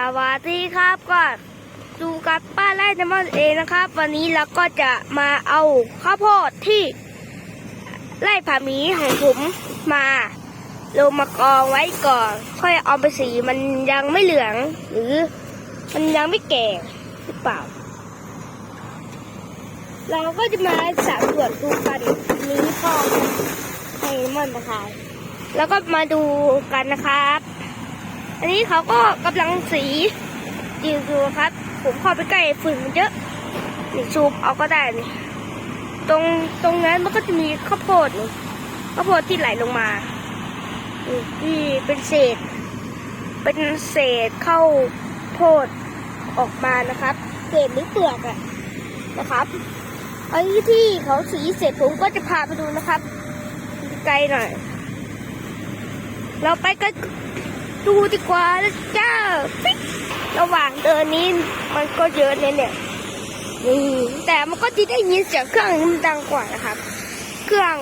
สวัสดีครับก็ดูกับป้าไร่น้ำมันเองนะครับ วันนี้เราก็จะมาเอาข้าวโพดที่ไร่ผาหมีของผมมาลงมากองไว้ก่อน ค่อยเอาไปสีมันยังไม่เหลือง หรือมันยังไม่แก่หรือเปล่า เราก็จะมาสำรวจดูกันนี้พ่อให้มันนะคะ แล้วก็มาดูกันนะครับ อันนี้เขาก็กำลังสีอยืนดูครับ ผมเข้าไปใกล้ฝุ่นมันเยอะนี่ซูมเอาก็ได้นี่ตรงตรงนั้นมันก็จะมีข้าวโพดนี่ข้าวโพดที่ไหลลงมาที่เป็นเศษ เป็นเศษข้าวโพดออกมานะครับ เศษหรือเปลือกอะนะครับอันนี้ที่เขาสีเสร็จผมก็จะพาไปดูนะครับ ไกลหน่อย เราไปกัน ดูดีกว่านะจ้าปิกระหว่างเดินนี้มันก็เยอะเนี่ยเนี่ยนี่แต่มันก็จะได้ยินเสียงเครื่องมันดังกว่านะครับ เครื่อง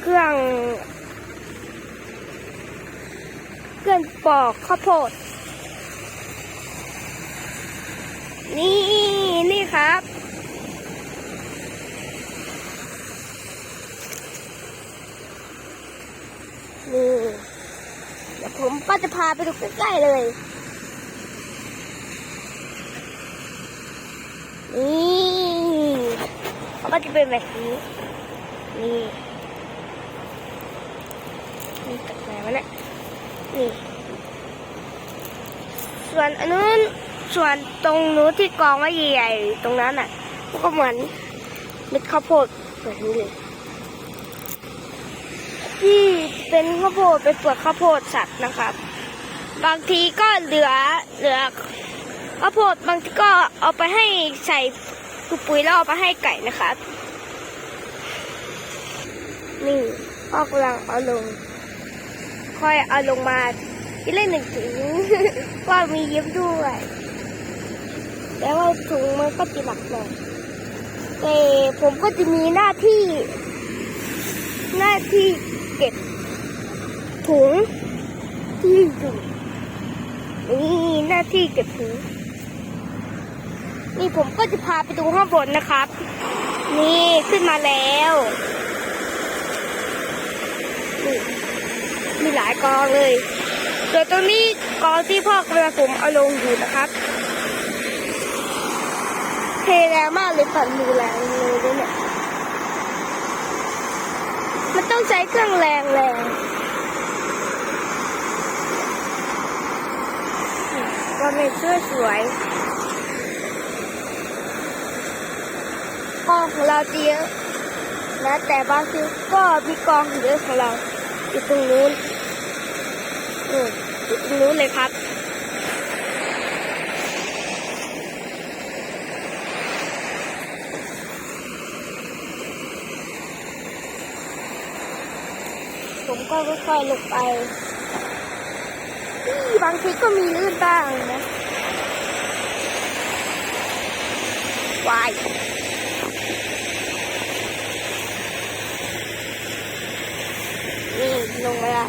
เครื่อง เครื่องปอกข้าวโพด นี่นี่ครับ นี่เดี๋ยว ผมก็จะพาไปดูใกล้ๆเลย นี่มันก็จะเป็นแบบนี้ นี่นี่ตัดไหนวะเนี่ยนี่ ส่วนอันนู้นส่วนตรงนู้นที่กองไว้ใหญ่ๆตรงนั้นอะ ก็เหมือนเม็ดข้าวโพดแบบนี้เลย ที่เป็นข้าวโพดเป็นเปลือกข้าวโพดสัตว์นะครับ บางทีก็เหลือเหลือข้าวโพดบางทีก็เอาไปให้ใส่ปุ๋ยแล้วเอาไปให้ไก่นะครับ นี่พ่อกำลังเอาลง ค่อยเอาลงมาทีเล่นหนึ่งถุงว่ามีเย็บด้วยแต่ว่าถุงมันก็จะหนักหน่อยแต่ผมก็จะมีหน้าที่ หน้าที่ เก็บถุงที่อยู่นี่หน้าที่เก็บถุงนี่ผมก็จะพาไปดูข้างบนนะครับ นี่ขึ้นมาแล้วนี่มีหลายกองเลยส่วนตรงนี้กองที่พ่อกำลังผมเอาลงอยู่นะครับ เทแรงมากเลยปั่นมือแรงเลยเนี่ย ต้องใช้เครื่องแรงแรงก็เป็นเสื้อสวยกองของเราจะเยอะนะแต่บางทีก็มีกองเยอะของเราอยู่ตรงนู้นอยู่ตรงนู้นเลยครับ ก็ค่อยๆลงไปบางทีก็มีลื่นบ้างนะวายนี่ลงมาละ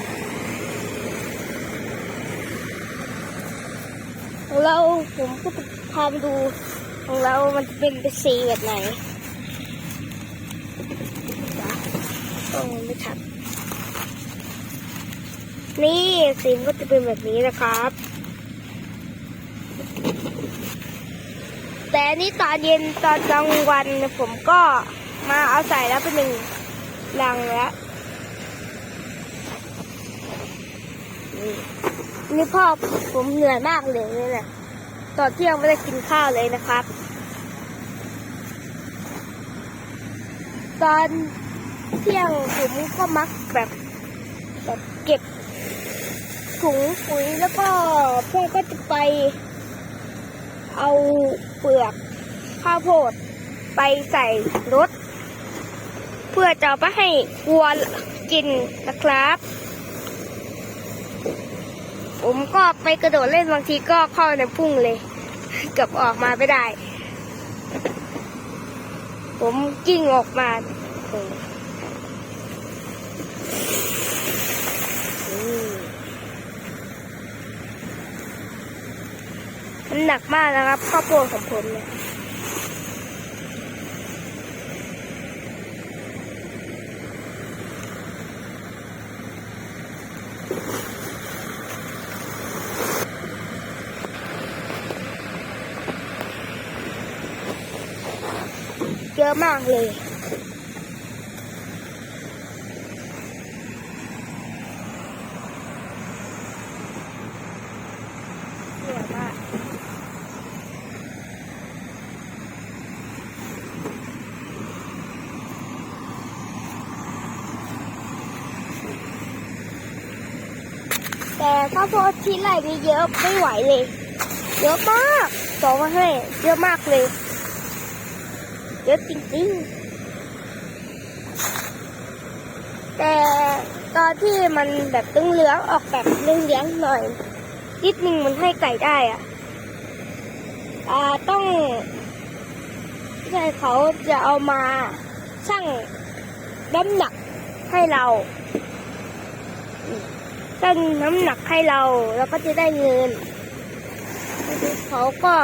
ของเราผมก็จะพาไปดูของเรามันจะเป็นเป็นสีแบบไหนต้องไม่ทัน นี่สีก็จะเป็นแบบนี้นะครับ แต่นี่ตอนเย็นตอนกลางวันผมก็มาเอาใส่แล้วเป็นหนึ่งลังแล้วนี่พ่อผมเหนื่อยมากเลยนี่แหละตอนเที่ยงไม่ได้กินข้าวเลยนะครับ ตอนเที่ยงผมก็มักแบบแบบเก็บ ถุงปุ๋ยแล้วก็พ่อก็จะไป เอาเปลือกข้าวโพดไปใส่รถ เพื่อจะไปให้วัวกินนะครับ ผมก็ไปกระโดดเล่นบางทีก็เข้าในพุ่งเลยเกือบออกมาไม่ได้ ผมกิ้งออกมาเอออืม มัน หนักมากนะครับข้าวโพดของผมเนี่ยเยอะมากเลยเย แต่ข้าวโพดที่ไรมีเยอะไม่ไหวเลย เยอะมากสองมาให้เยอะมากเลย เยอะจริงๆ แต่ตอนที่มันแบบตึงเหลืองออกแบบเหลืองหน่อยนิดนึงมันให้ไก่ได้อะอ่าต้องใช่เขาจะเอามาชั่งน้ำหนักให้เรา ชั่งน้ำหนักให้เรา แล้วก็จะได้เงินเขาก็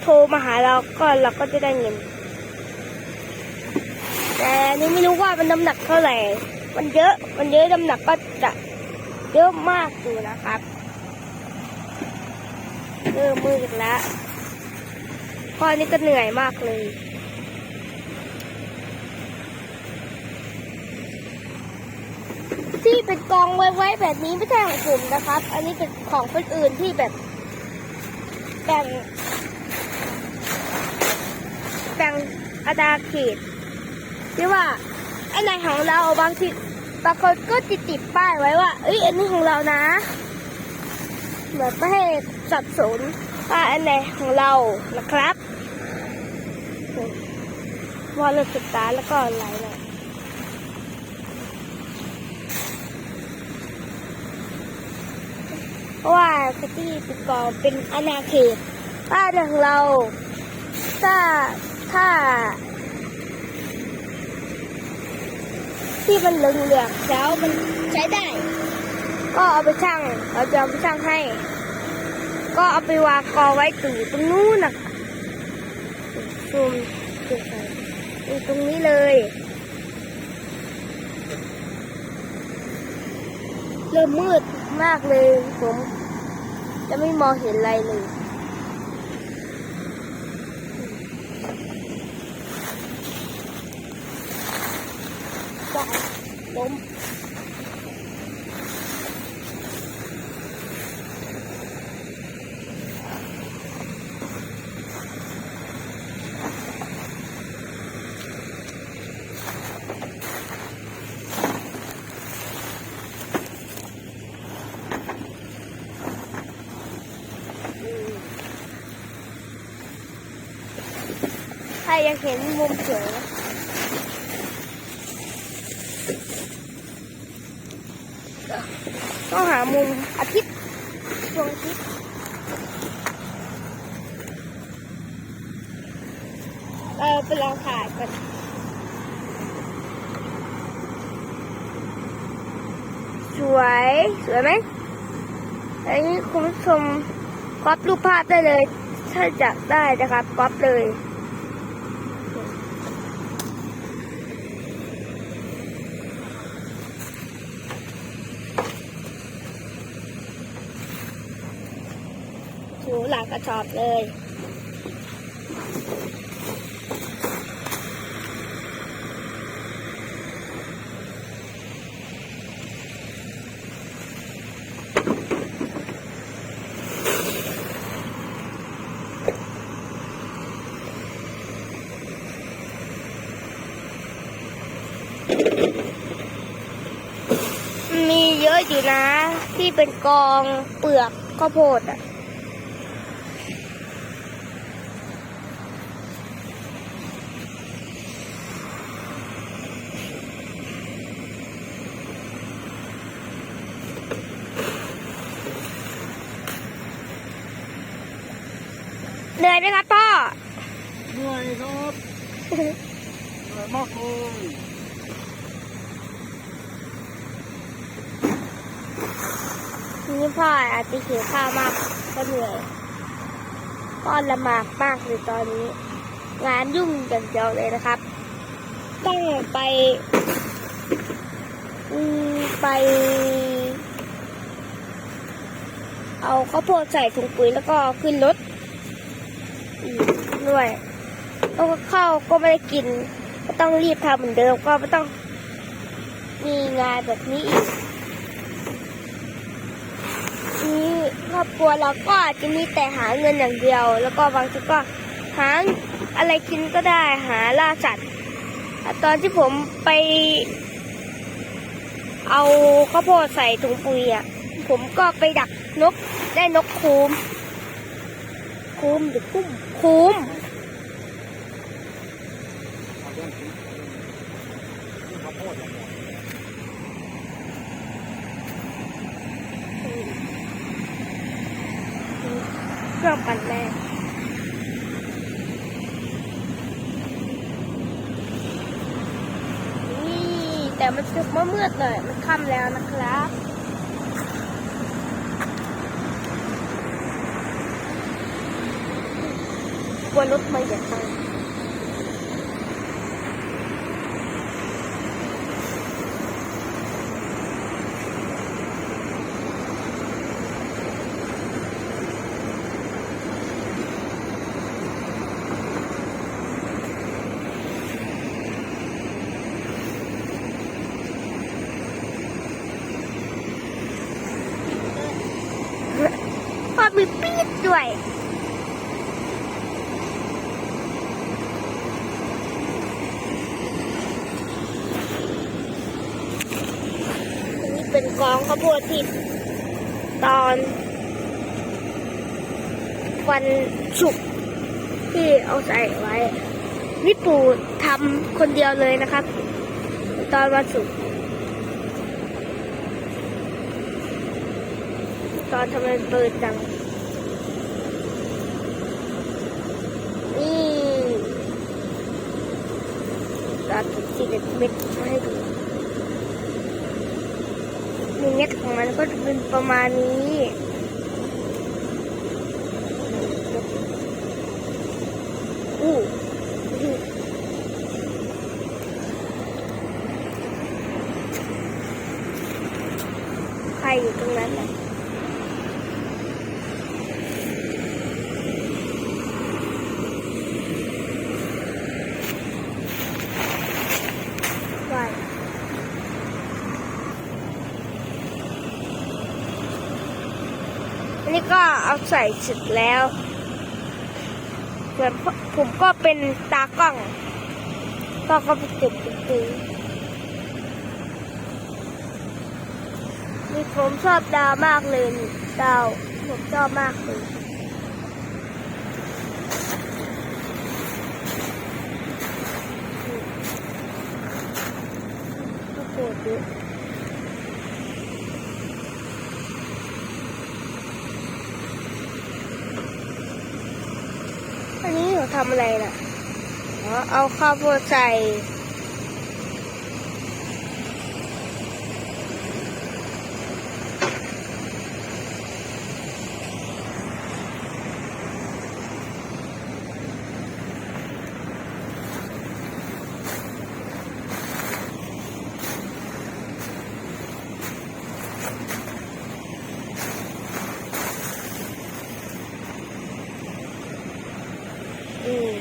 โทรมาหาเราก็เราก็จะได้เงิน แต่นี่ไม่รู้ว่ามันน้ำหนักเท่าไหร่ มันเยอะ มันเยอะน้ำหนักก็จะเยอะมากอยู่นะครับเออมืออีกแล้วข้อนี้ก็เหนื่อยมากเลย เป็นกองไว้ไว้แบบนี้ไม่ใช่ของผมนะครับ อันนี้เป็นของคนอื่นที่แบบแบ่งแบ่งอาณาเขตที่ว่าไอันไหนของเราบางทีบางคนก็ติดติดป้ายไว้ว่า เอ้ยอันนี้ของเรานะแบบไม่ให้สับสนว่าอันไหนของเรานะครับวอลเลสตาแล้วก็อะไรนะ ราะว่าสตี้ติดกองเป็นอาณาเขตบ้านของเรา ถ้าถ้า ที่มันเหลืองๆแล้วมันใช้ได้ ก็เอาไปช่างเราจะเอาไปช่างให้ ก็เอาไปวางกอไว้ตู่ตรงนู้นนะคะซูมดูไปดูตรงนี้เลยเริ่มมืดมากเลยผม จะไม่มองเห็นอะไรเลยล้ม ใครยังเห็นมุมเขียต้องหามุมอาทิตย์ดวงอาทิตย์เราไปลองถ่ายกันสวย สวยไหมอันนี้คุณผู้ชมก๊อปรูปภาพได้เลย ถ้าจะได้นะครับก๊อปเลย ถูหลังก ระสอบเลย มีเยอะอยู่นะ ที่เป็นกองเปลือกข้าวโพดอะ เหนื่อยไหมครับพ่อ เหนื่อยครับเหนื่อยมากเลยนี่พ่ออาจจะหิวข้าวมากก็เหนื่อยก็ลำบากมากเลยตอนนี้ งานยุ่งอย่างเดียวเลยนะครับ ต้องไปอืมไปเอาข้าวโพดใส่ถุงปุ๋ยแล้วก็ขึ้นรถอีก ด้วยแล้วก็ข้าวก็ไม่ได้กิน ก็ต้องรีบทำเหมือนเดิมก็ไม่ต้อง มีงานแบบนี้อีกนี่ครอบครัวเราก็จจะมีแต่หาเงินอย่างเดียว แล้วก็บางทีก็หาอะไรกินก็ได้หาล่าสัตว์ตอนที่ผมไป เอาข้าวโพดใส่ถุงปุ๋ยอะผมก็ไปดักนกได้นกคูม คูมหรือคุ้มคูมเอาเรื่องที่ที่ข้าวโพดอย่างเดียวเครื่องปั่นแม่นี่แต่มันสึกมามืดหน่อยมันค่ำแล้วนะครับ ลัวรถมาเหยียบตังพอมีปี๊ดด้วย นี่เป็น กองข้าวโพดที่ตอน วันศุกร์ที่เอาใส่ไว้นี่ปู่ทำคนเดียวเลยนะครับ ตอนวันศุกร์ตอนทำไมเปิดจังนี่ตัดสีเด็ดเม็ดมาให้ดู เน็ตของมันก็จะเป็นประมาณนี้อู้หูใครอยู่ตรงนั้นน่ะว่าย อันนี้ ก็เอาใส่เสร็จแล้วส่วนผมก็เป็นตากล้องก็ก็ไปติดจริงๆนี่ผมชอบดาวมากเลยดาวผมชอบมากเลยก็โกรเยอะ อันนี้หนู ทำอะไรน่ะ เอาข้าวโพดใส่ อืม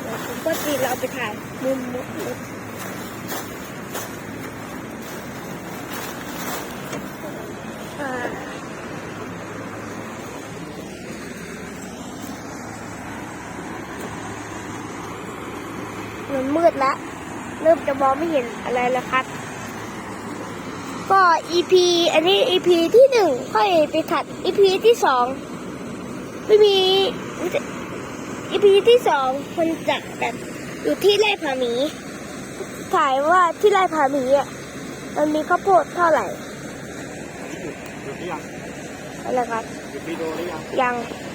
เดี๋ยวผมก็ตี เราไปถ่ายมุมมุมมันมืดแล้วเริ่มจะมองไม่เห็นอะไรแล้วครับ ก็ EP อันนี้ EP ที่หนึ่งค่อยไปถัด EP ที่สองไม่มี EP ที่สองคนจัดแบบ อยู่ที่ไร่ผาหมีถ่ายว่าที่ไร่ผาหมีอะมันมีข้าวโพดเท่าไหร่หยุดหยุดหรือยังอะไรครับหยุดวิดีโอหรือยังยังอ